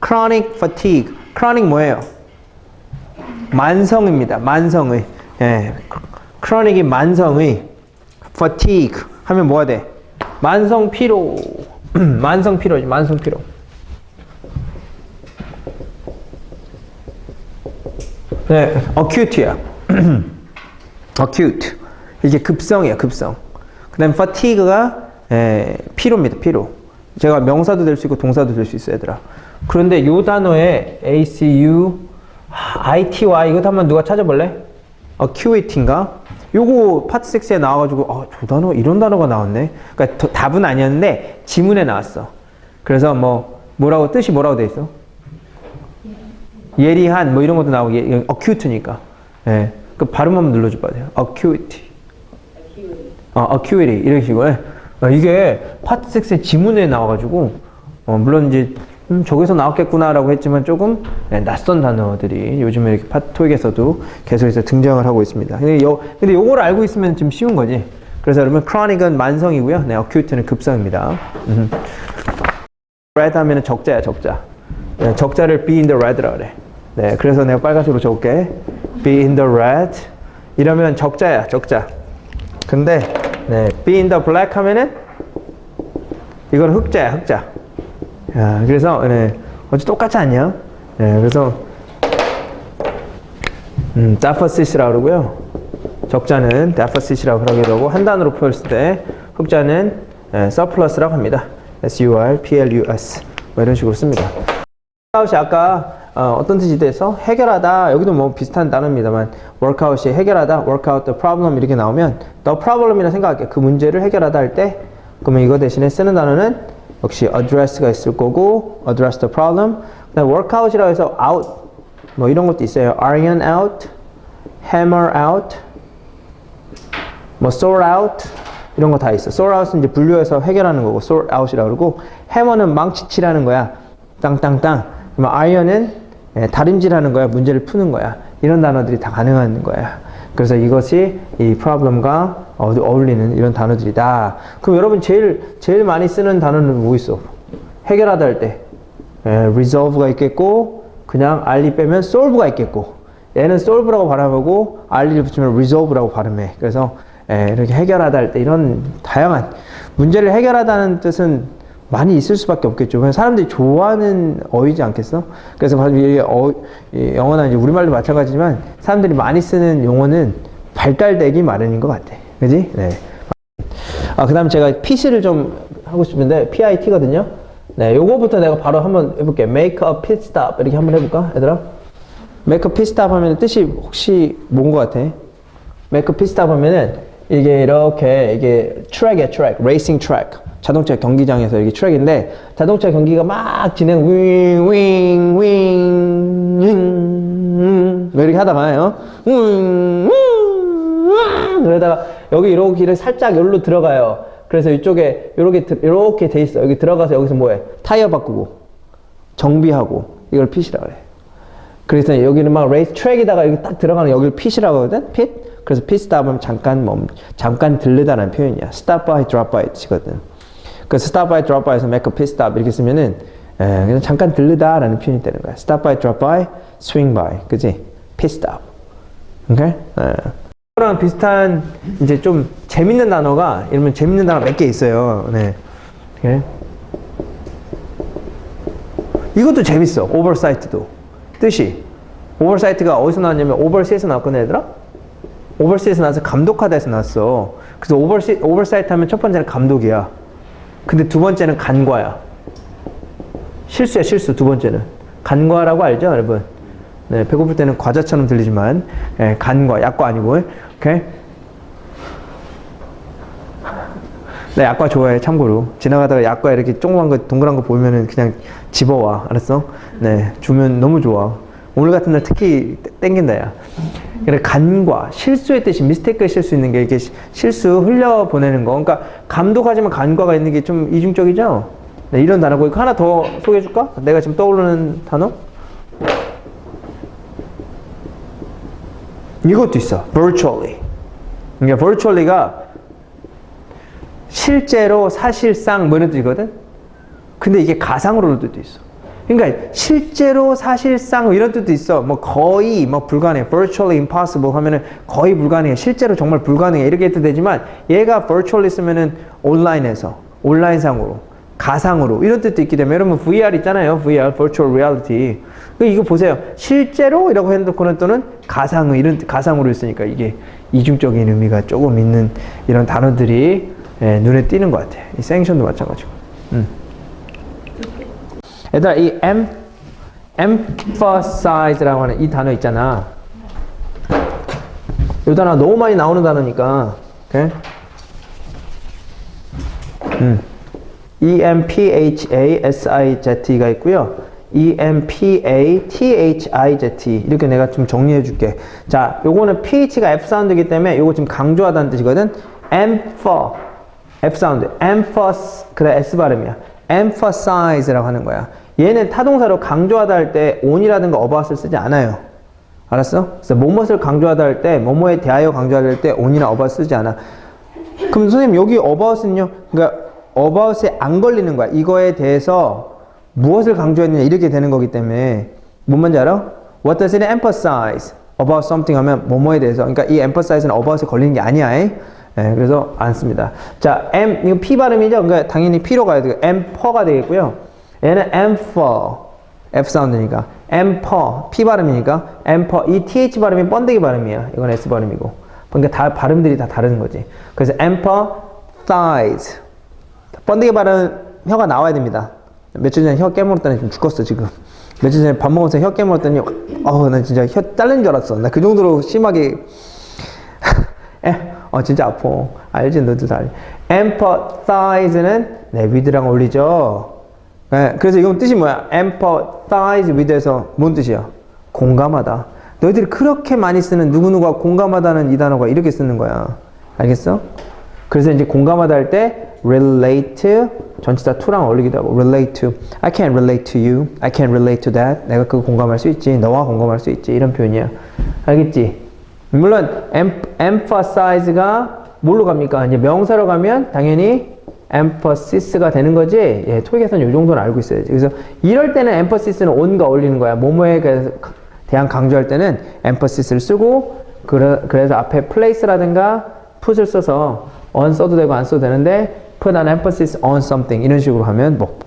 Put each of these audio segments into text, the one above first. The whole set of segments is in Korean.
chronic fatigue. chronic 뭐예요? 만성입니다. 만성의. 예. chronic이 만성의. fatigue 하면 뭐가 돼? 만성 피로. 만성 피로지. 만성 피로. 네, acute야. acute. 이게 급성이야, 급성. 그 다음 fatigue가 에, 피로입니다, 피로. 제가 명사도 될 수 있고 동사도 될 수 있어요, 얘들아. 그런데 요 단어에 ACU, ITY, 이거 한번 누가 찾아볼래? acuity인가? 요거 파트 6에 나와가지고, 아, 저 단어, 이런 단어가 나왔네? 더- 답은 아니었는데, 지문에 나왔어. 그래서 뭐, 뭐라고, 뜻이 뭐라고 돼 있어? 예리한 뭐 이런 것도 나오고 예, acute니까 예. 그 발음 한번 눌러줘 돼요. acuity. 어, acuity 이런 식으로 예. 어, 이게 파트 6의 지문에 나와가지고 어, 물론 이제 음, 저기서 나왔겠구나라고 했지만 조금 예, 낯선 단어들이 요즘에 이렇게 토익에서도 계속해서 등장을 하고 있습니다. 근데 요 근데 요걸 알고 있으면 좀 쉬운 거지. 그래서 여러분 chronic은 만성이고요. 네, acute는 급성입니다. 음. red 하면은 적자야 적자. 네, 적자를 be in the red라 그래. 네, 그래서 내가 빨간색으로 적을게. be in the red. 이러면 적자야 적자. 근데 네, be in the black 하면은 이건 흑자야 흑자. 야, 그래서 네, 어째 똑같지 않냐? 네, 그래서 음, deficit이라고 그러고요. 적자는 deficit이라고 하기도 하고 한 단어로 표현했을 때 흑자는 예, surplus라고 합니다. S-U-R-P-L-U-S 뭐 이런 식으로 씁니다. workout이 아까 어, 떤 뜻이 돼서 해결하다 여기도 뭐 비슷한 단어입니다만 workout이 해결하다 workout the problem 이렇게 나오면 the problem이라 생각할게 그 문제를 해결하다 할 때 그러면 이거 대신에 쓰는 단어는 역시 address가 있을 거고 address the problem 그다음 workout이라고 해서 out 뭐 이런 것도 있어요 iron out hammer out 뭐 sort out 이런 거 다 있어. sort out은 이제 분류해서 해결하는 거고 sort out이라고 그러고 hammer는 망치치라는 거야. 땅땅땅. 그러면 iron은 예, 다림질하는 거야. 문제를 푸는 거야. 이런 단어들이 다 가능한 거야. 그래서 이것이 이 어- 어울리는 이런 단어들이다. 그럼 여러분 제일 제일 많이 쓰는 단어는 뭐 있어? 해결하다 할 때. 예, resolve가 있겠고 그냥 r리 빼면 solve가 있겠고 얘는 solve라고 발음하고 r를 붙이면 resolve라고 발음해. 그래서 예, 이렇게 해결하다 할 때 이런 다양한 문제를 해결하다는 뜻은 많이 있을 수밖에 없겠죠. 사람들이 좋아하는 어휘지 않겠어? 그래서 어, 이 영어나 이제 우리말도 마찬가지지만 사람들이 많이 쓰는 용어는 발달되기 마련인 것 같아. 그지? 네. 아, 그 다음에 제가 PC를 좀 하고 싶은데, PIT거든요? 네, 요거부터 내가 바로 한번 해볼게. Make a pit stop. 이렇게 한번 해볼까? 얘들아? Make a pit stop 하면 뜻이 혹시 뭔 것 같아? Make a pit stop 하면은 이게 이렇게, 이게 트랙이야, 트랙. 레이싱 트랙. 자동차 경기장에서 이게 트랙인데, 자동차 경기가 막 진행, 윙, 윙, 윙, 윙, 뭐 이렇게 하다가요. 윙, 윙, 윙, 그러다가 여기 이렇게 살짝 여기로 들어가요. 그래서 이쪽에 이렇게 이렇게 돼 있어. 여기 들어가서 여기서 뭐해? 타이어 바꾸고 정비하고 이걸 핏이라 그래. 그래서 여기는 막 레이스 트랙에다가 여기 딱 들어가는 여기를 핏이라고 하거든. 핏. 그래서 핏 스탑은 잠깐 멈 잠깐 들르다라는 표현이야. by, drop by 뜻이거든. 그래서 stop by, drop by에서 make a pit stop 이렇게 쓰면은 에, 그냥 잠깐 들르다라는 표현이 되는 거야. stop by, drop by, swing by, 그지? pit stop. 오케이? 에. 이거랑 비슷한 이제 좀 재밌는 단어가 이러면 재밌는 단어 몇 개 있어요. 네. 오케이? 이것도 재밌어. 오버사이트도. 뜻이. 오버사이트가 어디서 나왔냐면 오버시에서 나왔거든 얘들아? 오버시에서 나와서 감독하다에서 나왔어. 그래서 오버시, 오버사이트 하면 첫 번째는 감독이야. 근데 두 번째는 간과야. 실수야 실수 두 번째는. 간과라고 알죠 여러분? 네, 배고플 때는 과자처럼 들리지만 예, 간과 약과 아니고 오케이? 나 약과 좋아해 참고로 지나가다가 약과 이렇게 조그만 거 동그란 거 보면은 그냥 집어와 알았어? 네 주면 너무 좋아 오늘 같은 날 특히 땡긴다 야. 그래 간과 실수의 뜻이 미스테이크에 실수 있는 게 이게 시- 실수 흘려 보내는 거. 그러니까 감독하지만 간과가 있는 게 좀 이중적이죠? 네, 이런 단어고 이거 하나 더 소개해 줄까? 내가 지금 떠오르는 단어? 이것도 있어. virtually. 그러니까 virtually가 실제로 사실상 뭐 이런 뜻이거든? 근데 이게 가상으로도 있어 그러니까 실제로 사실상 뭐 이런 뜻도 있어. 뭐 거의 뭐 불가능해. virtually impossible 하면은 거의 불가능해. 실제로 정말 불가능해. 이렇게 뜻되지만 얘가 virtually 쓰면은 온라인에서 온라인상으로 가상으로 이런 뜻도 있기 때문에 여러분 VR 있잖아요. VR virtual reality. 그 이거 보세요. 실제로 이라고 해놓고는 또는 가상의 이런 뜻, 가상으로 있으니까 이게 이중적인 의미가 조금 있는 이런 단어들이 예, 눈에 띄는 것 같아. 이 생션도 마찬가지고. 음. 얘들아 이 em, emphasize라고 하는 이 단어 있잖아. 이 단어 너무 많이 나오는 단어니까. 오케이? 음. E M P H A S I Z E가 있고요. E M P A T H I Z E 이렇게 내가 좀 정리해 줄게. 자, 요거는 PH가 F 사운드이기 때문에 요거 지금 강조하다는 뜻이거든. emph F 사운드. emphas 그래 S 발음이야. Emphasize라고 하는 거야. 얘는 타동사로 강조하다 할 때 on이라든가 about을 쓰지 않아요. 알았어? 그래서 뭐뭇을 강조하다 할 때 뭐뭐에 대하여 강조하다 할 때 on이나 about 쓰지 않아. 그럼 선생님 여기 about은요? 그러니까 about에 안 걸리는 거야. 이거에 대해서 무엇을 강조했느냐 이렇게 되는 거기 때문에 뭔 말인지 알아? What does it emphasize about something 하면 뭐뭐에 대해서 그러니까 이 emphasize는 about에 걸리는 게 아니야. 에? 예, 그래서 안 씁니다. 자, m 이거 p 발음이죠. 그러니까 당연히 p로 가야 되고 emper가 되겠고요. 얘는 empher F 사운드니까. Emper P 발음이니까. Emper 이 TH 발음이 번데기 발음이야 이건 S 발음이고. 그러니까 다 발음들이 다 다른 거지. 그래서 empathize 번데기 발음 혀가 나와야 됩니다. 며칠 전에 혀 깨물었더니 좀 죽었어 지금. 며칠 전에 밥 먹으면서 혀 깨물었더니 어우 나 진짜 혀 잘린 줄 알았어. 나 그 정도로 심하게 에, 어 진짜 아파 알지 너도 다 알지 empathize는 내 위드랑 어울리죠 네, 그래서 이건 뜻이 뭐야? empathize with에서 뭔 뜻이야? 공감하다. 너희들이 그렇게 많이 쓰는 누구누구가 공감하다는 이 단어가 이렇게 쓰는 거야. 알겠어? 그래서 이제 공감하다 할 때 relate 전치사 to랑 어울리기도 하고 relate to I can relate to you. I can relate to that. 내가 그거 공감할 수 있지. 너와 공감할 수 있지. 이런 표현이야. 알겠지? 물론 em, emphasize가 뭘로 갑니까? 이제 명사로 가면 당연히 emphasis,가 되는 거지. 예, 토익에서는 이 정도는 알고 있어야지. 그래서 이럴 때는 emphasis는 on과 어울리는 거야. 뭐뭐에 대한 강조할 때는 emphasis를 쓰고 그래, 그래서 앞에 place라든가 put을 써서 on 써도 되고 안 써도 되는데 put an emphasis on something 이런 식으로 하면 뭐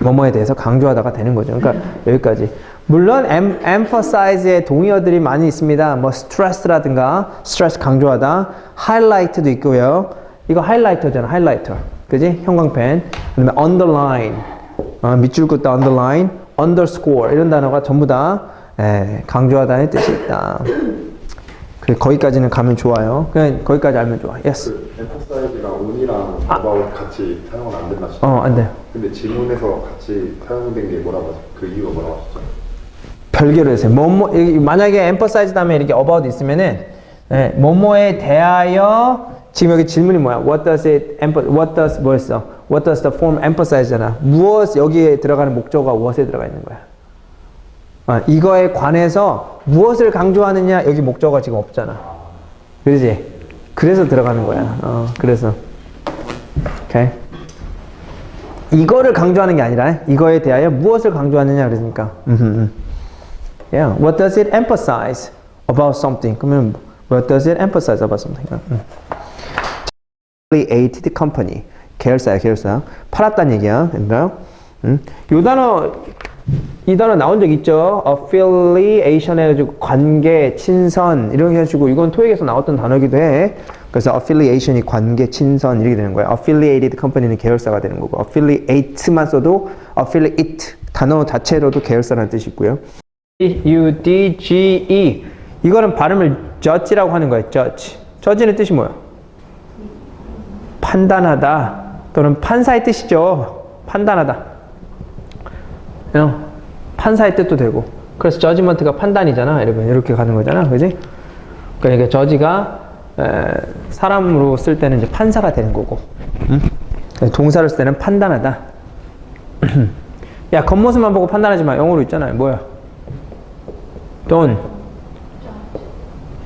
뭐뭐에 대해서 강조하다가 되는 거죠. 그러니까 여기까지. 물론 em, emphasize의 동의어들이 많이 있습니다. 뭐 stress라든가 stress 강조하다, highlight도 있고요. 이거 하이라이터잖아, 하이라이터. 그지? 형광펜. 그다음에 underline. 어, 밑줄 긋다 underline, underscore 이런 단어가 전부 다 예, 강조하다는 뜻이 있다. 그 거기까지는 가면 좋아요. 그냥 거기까지 알면 좋아. Yes. 그 엠퍼사이즈가 온이랑 about 같이 사용은 안 된다? 어, 안 돼. 근데 지문에서 같이 사용된 게 뭐라고 하죠? 그 이유가 뭐라고 하셨죠? 별개로 해서 뭐뭐 이- 만약에 emphasize 다음에 이렇게 about 있으면은 예, 뭐뭐에 대하여 지금 여기 질문이 뭐야? What does it What does 뭐였어? What does the form emphasize잖아. 무엇 여기에 들어가는 목적어가 무엇에 들어가 있는 거야? 아, 이거에 관해서 무엇을 강조하느냐 여기 목적어가 지금 없잖아. 그러지? 그래서 들어가는 거야. 어, 그래서 오케이. 이거를 강조하는 게 아니라 이거에 대하여 무엇을 강조하느냐 그러니까. 음. Yeah. What does it emphasize about something? 그러면 what does it emphasize about something? 음. affiliated company. 계열사야, 계열사. 팔았다는 얘기야. 그러니까. 음. 요 단어 이 단어 나온 적 있죠? affiliation 해가지고 관계, 친선 이런 게 해가지고 이건 토익에서 나왔던 단어기도 해. 그래서 affiliation이 관계, 친선 이렇게 되는 거야. affiliated company는 계열사가 되는 거고 affiliate만 써도 affiliate 단어 자체로도 계열사라는 뜻이 있고요. U D G E 이거는 발음을 judge라고 하는 거예요. judge. judge는 뜻이 뭐야? 판단하다 또는 판사의 뜻이죠. 판단하다. 어, 판사의 뜻도 되고. 그래서 judgment가 판단이잖아. 여러분 이렇게 가는 거잖아. 그지? 그러니까 에, 사람으로 쓸 때는 이제 판사가 되는 거고. 응? 동사를 쓸 때는 판단하다. 야 겉모습만 보고 판단하지 마. 영어로 있잖아요. 뭐야? Don't.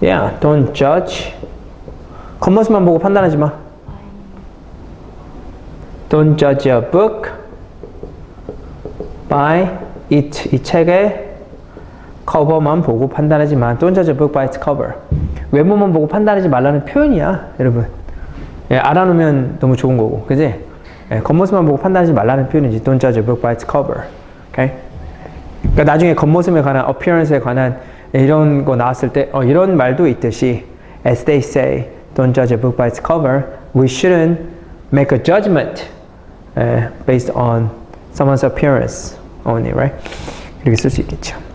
Yeah, don't judge. 겉모습만 보고 판단하지 마. Don't judge a book by it 이 책의 커버만 보고 판단하지만 don't judge a book by its cover. 외모만 보고 판단하지 말라는 표현이야, 여러분. 예, 알아놓으면 너무 좋은 거고, 그지? 예, 겉모습만 보고 판단하지 말라는 표현이지. Don't judge a book by its cover. Okay? 그러니까 나중에 겉모습에 관한, appearance에 관한 이런 거 나왔을 때, 어, 이런 말도 있듯이, as they say, don't judge a book by its cover. We shouldn't make a judgment 예, based on someone's appearance only, right? 이렇게 쓸 수 있겠죠.